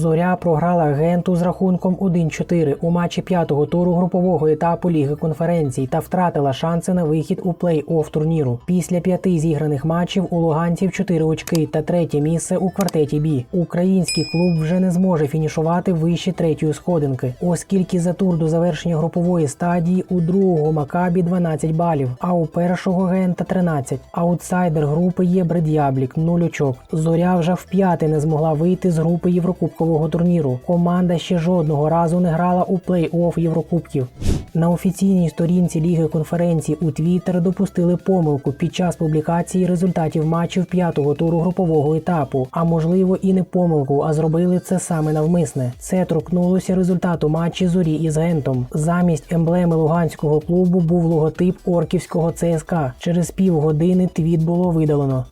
Зоря програла генту з рахунком 1-4 у матчі п'ятого туру групового етапу Ліги конференцій та втратила шанси на вихід у плей-офф турніру. Після п'яти зіграних матчів у луганців 4 очки та третє місце у квартеті Бі. Український клуб вже не зможе фінішувати вище третьої сходинки, оскільки за тур до завершення групової стадії у другого Макабі 12 балів, а у першого гента 13. Аутсайдер групи є Бред'яблік 0 очок. Зоря вже вп'яте не змогла вийти з групи Єврокубкового турніру. Команда ще жодного разу не грала у плей-офф Єврокубків. На офіційній сторінці Ліги конференцій у Твіттер допустили помилку під час публікації результатів матчів п'ятого туру групового етапу. А можливо і не помилку, а зробили це саме навмисне. Це торкнулося результату матчі зорі із Гентом. Замість емблеми луганського клубу був логотип орківського ЦСКА. Через півгодини твіт було видалено.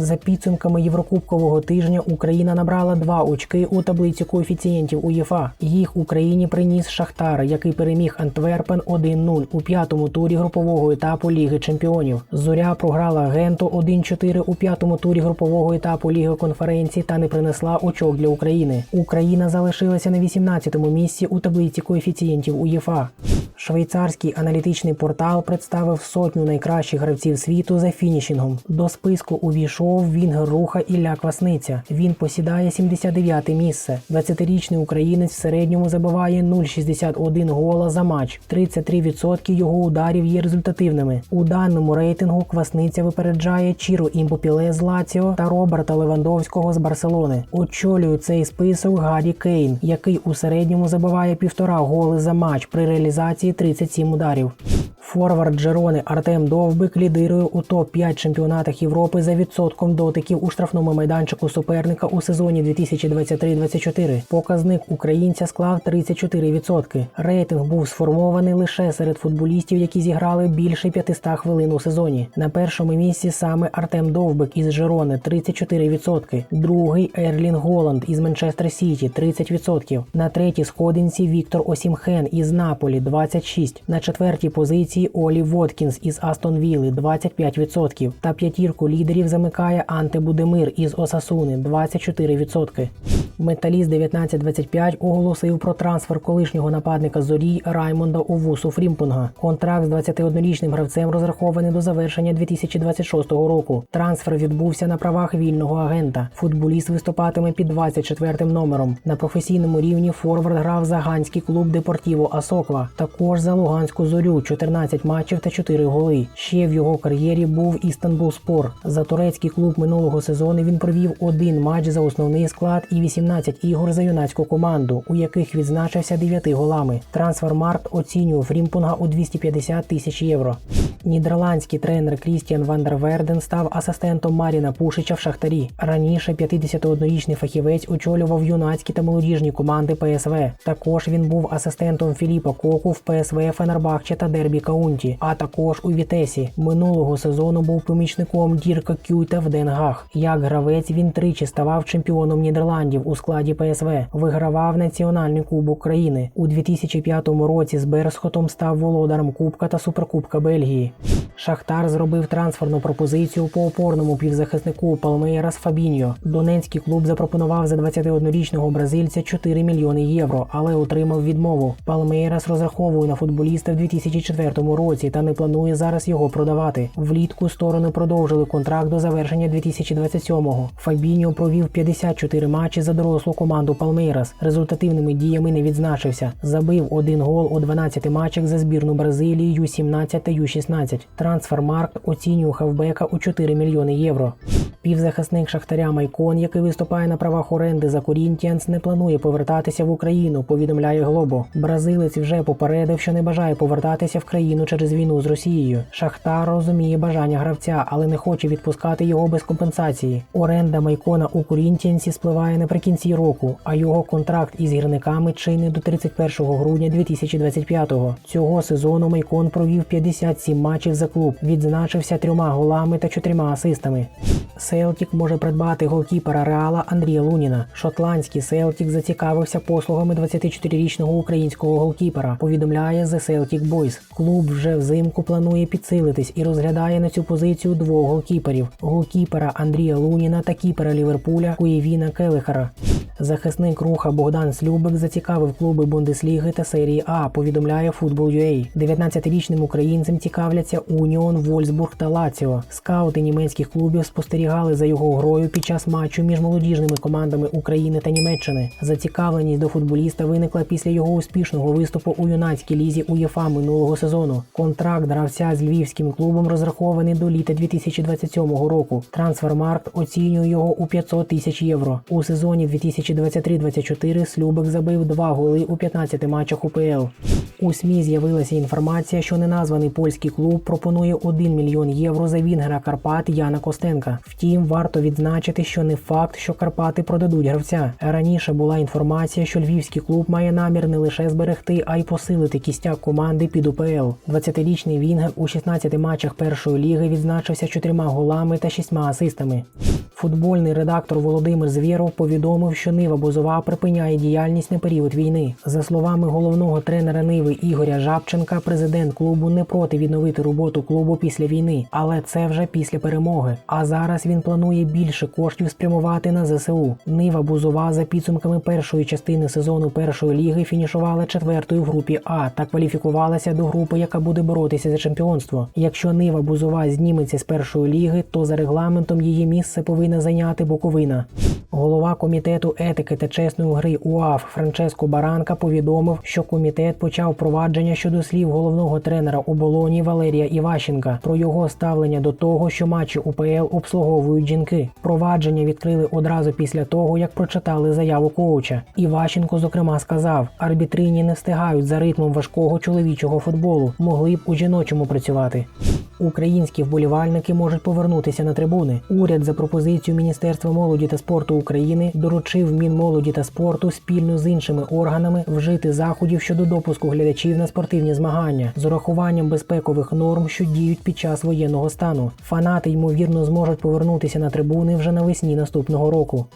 За підсумками Єврокубкового тижня Україна набрала два очки у таблиці коефіцієнтів УЄФА. Їх Україні приніс Шахтар, який переміг Антверпен 1-0 у п'ятому турі групового етапу Ліги Чемпіонів. Зоря програла Генту 1-4 у п'ятому турі групового етапу Ліги конференцій та не принесла очок для України. Україна залишилася на 18-му місці у таблиці коефіцієнтів УЄФА. Швейцарський аналітичний портал представив сотню найкращих гравців світу за фінішінгом. До списку увійшов вінгер руха Ілля Квасниця. Він посідає 79 місце. 20-річний українець в середньому забиває 0,61 гола за матч. 33% його ударів є результативними. У даному рейтингу Квасниця випереджає Чіро Імбопіле з Лаціо та Роберта Левандовського з Барселони. Очолює цей список Гаррі Кейн, який у середньому забиває півтора голи за матч при реалізації 37 ударів. Форвард Джерони Артем Довбик лідирує у топ-5 чемпіонатах Європи за відсотком дотиків у штрафному майданчику суперника у сезоні 2023-24. Показник українця склав 34%. Рейтинг був сформований лише серед футболістів, які зіграли більше 500 хвилин у сезоні. На першому місці саме Артем Довбик із Жерони 34%. Другий Ерлін Голланд із Манчестер Сіті 30%. На третій сходинці Віктор Осімхен із Наполі 26%. На четвертій позиції Олі Воткінс із Астон Вілли 25%. Та п'ятірку лідерів замикає Анте Будемир із Осасуни 24%. Металіст 1925 оголосив про трансфер колишнього нападника зорі Раймонда Овусу Фрімпунга. Контракт з 21-річним гравцем розрахований до завершення 2026 року. Трансфер відбувся на правах вільного агента. Футболіст виступатиме під 24-м номером. На професійному рівні Форвард грав за ганський клуб Депортіво Асоква. Також за Луганську зорю 14 матчів та 4 голи. Ще в його кар'єрі був Істанбул Спор. За турецький клуб минулого сезону він провів один матч за основний склад і 18 ігор за юнацьку команду, у яких відзначився 9 голами. Трансфермаркт оцінював Фрімпунга у 250 тисяч євро. Нідерландський тренер Крістіан Вандерверден став асистентом Маріна Пушича в Шахтарі. Раніше 51-річний фахівець очолював юнацькі та молодіжні команди ПСВ. Також він був асистентом Філіпа Коку в ПСВ Фенербахче та Дербі Каунті, а також у Вітесі. Минулого сезону був помічником Дірка Кюйта в Денгах. Як гравець він тричі ставав чемпіоном Нідерландів у складі ПСВ. Вигравав Національний кубок країни. У 2005 році з Берсхотом став володарем Кубка та Суперкубка Бельгії. Шахтар зробив трансферну пропозицію по опорному півзахиснику Палмейрас Фабіньо. Донецький клуб запропонував за 21-річного бразильця 4 мільйони євро, але отримав відмову. Палмейрас розраховує на футболіста в 2004 році та не планує зараз його продавати. Влітку сторони продовжили контракт до завершення 2027-го. Фабіньо провів 54 матчі за дорослу команду Палмейрас. Результативними діями не відзначився. Забив один гол у 12 матчах за збірну Бразилії Ю-17 та Ю-16. Трансфермаркт оцінює хавбека у 4 мільйони євро. Півзахисник Шахтаря Майкон, який виступає на правах оренди за Корінтіанс, не планує повертатися в Україну, повідомляє Глобо. Бразилець вже попередив, що не бажає повертатися в країну через війну з Росією. Шахтар розуміє бажання гравця, але не хоче відпускати його без компенсації. Оренда Майкона у Корінтіансі спливає наприкінці року, а його контракт із гірниками чинний до 31 грудня 2025-го. Цього сезону Майкон провів 57 матчів за клуб, відзначився трьома голами та чотирма асистами. Селтік може придбати голкіпера Реала Андрія Луніна. Шотландський Селтік зацікавився послугами 24-річного українського голкіпера. Повідомляє The Celtic Boys. Клуб вже взимку планує підсилитись і розглядає на цю позицію двох голкіперів: голкіпера Андрія Луніна та кіпера Ліверпуля Куєвіна Келехера. Захисник руха Богдан Слюбик зацікавив клуби Бундесліги та серії А. Повідомляє Football.ua. 19-річним українцем цікавляться Уніон, Вольсбург та Лаціо. Скаути німецьких клубів спостерігали за його грою під час матчу між молодіжними командами України та Німеччини. Зацікавленість до футболіста виникла після його успішного виступу у юнацькій лізі УЄФА минулого сезону. Контракт гравця з львівським клубом розрахований до літа 2027 року. Трансфермаркт оцінює його у 500 тисяч євро. У сезоні 2023-24 Слюбик забив два голи у 15 матчах УПЛ. У СМІ з'явилася інформація, що неназваний польський клуб пропонує 1 мільйон євро за Вінгера Карпат Яна Костенка. Втім, варто відзначити, що не факт, що Карпати продадуть гравця. Раніше була інформація, що львівський клуб має намір не лише зберегти, а й посилити кістяк команди під УПЛ. 20-річний Вінгер у 16 матчах першої ліги відзначився чотирма голами та шістьма асистами. Футбольний редактор Володимир Звєров повідомив, що Нива Бозова припиняє діяльність на період війни. За словами головного тренера Ниви Ігоря Жабченка, президент клубу не проти відновити роботу клубу після війни, але це вже після перемоги. А зараз він планує більше коштів спрямувати на ЗСУ. Нива Бузова за підсумками першої частини сезону першої ліги фінішувала четвертою в групі А та кваліфікувалася до групи, яка буде боротися за чемпіонство. Якщо Нива Бузова зніметься з першої ліги, то за регламентом її місце повинна зайняти Буковина. Голова комітету етики та чесної гри УАФ Франческо Баранка повідомив, що комітет почав провадження щодо слів головного тренера оболоні Валерія Іващенка про його ставлення до того, що матчі УПЛ обслуговують жінки. Провадження відкрили одразу після того, як прочитали заяву коуча. Іващенко, зокрема, сказав: арбітрині не встигають за ритмом важкого чоловічого футболу, могли б у жіночому працювати. Українські вболівальники можуть повернутися на трибуни. Уряд за пропозицією Міністерства молоді та спорту України доручив Мінмолоді та спорту спільно з іншими органами вжити заходів щодо допуску глядачів на спортивні змагання з урахуванням безпекових норм, що діють під час воєнного стану. Фанати ймовірно зможуть повернутися на трибуни вже навесні наступного року.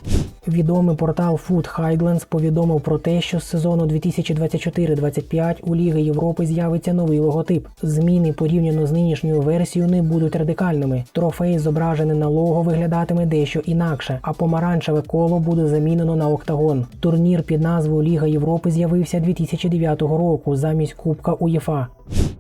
Відомий портал Food Highlands повідомив про те, що з сезону 2024-25 у Ліги Європи з'явиться новий логотип. Зміни порівняно з нинішньою версією не будуть радикальними. Трофей, зображений на лого, виглядатиме дещо інакше, а помаранчеве коло буде замінено на октагон. Турнір під назвою Ліга Європи з'явився 2009 року замість Кубка УЄФА.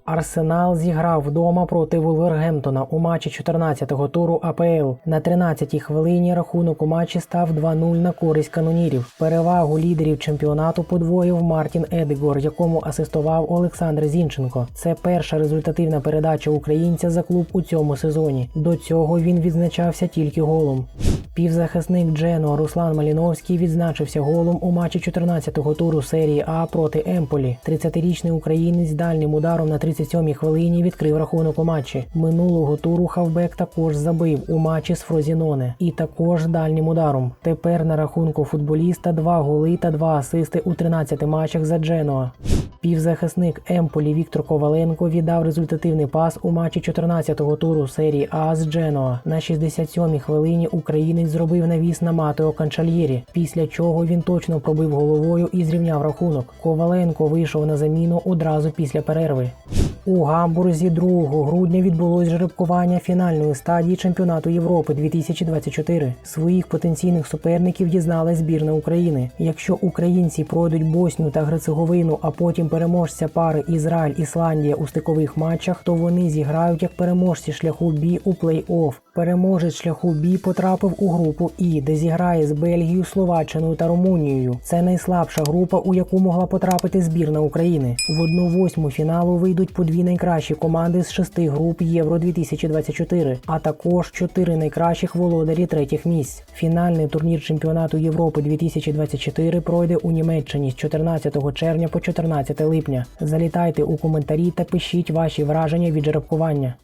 Арсенал зіграв вдома проти Вулвергемптона у матчі 14-го туру АПЛ. На 13-й хвилині рахунок у матчі став 2-0 на користь канонірів. Перевагу лідерів чемпіонату подвоїв Мартін Едегор, якому асистував Олександр Зінченко. Це перша результативна передача українця за клуб у цьому сезоні. До цього він відзначався тільки голом. Півзахисник Джено Руслан Маліновський відзначився голом у матчі 14-го туру серії А проти Емполі. 30-річний українець дальнім ударом на 37-й хвилині відкрив рахунок у матчі. Минулого туру хавбек також забив у матчі з Фрозіноне і також дальнім ударом. Тепер на рахунку футболіста два голи та два асисти у 13 матчах за Дженоа. Півзахисник Емполі Віктор Коваленко віддав результативний пас у матчі 14-го туру серії А з Дженоа. На 67-й хвилині українець зробив навіс на Матео Канчальєрі, після чого він точно пробив головою і зрівняв рахунок. Коваленко вийшов на заміну одразу після перерви. У Гамбурзі 2 грудня відбулось жеребкування фінальної стадії чемпіонату Європи 2024. Своїх потенційних суперників дізналась збірна України. Якщо українці пройдуть Босню та Герцеговину, а потім переможця пари Ізраїль Ісландія у стикових матчах, то вони зіграють як переможці шляху Бі у плей-офф. Переможець шляху Бі потрапив у групу І, де зіграє з Бельгією, Словаччиною та Румунією. Це найслабша група, у яку могла потрапити збірна України. В одну восьму фіналу вийдуть по дві найкращі команди з шести груп Євро 2024, а також чотири найкращих володарі третіх місць. Фінальний турнір чемпіонату Європи 2024 пройде у Німеччині з 14 червня по 14 липня. Залітайте у коментарі та пишіть ваші враження від жеребкування.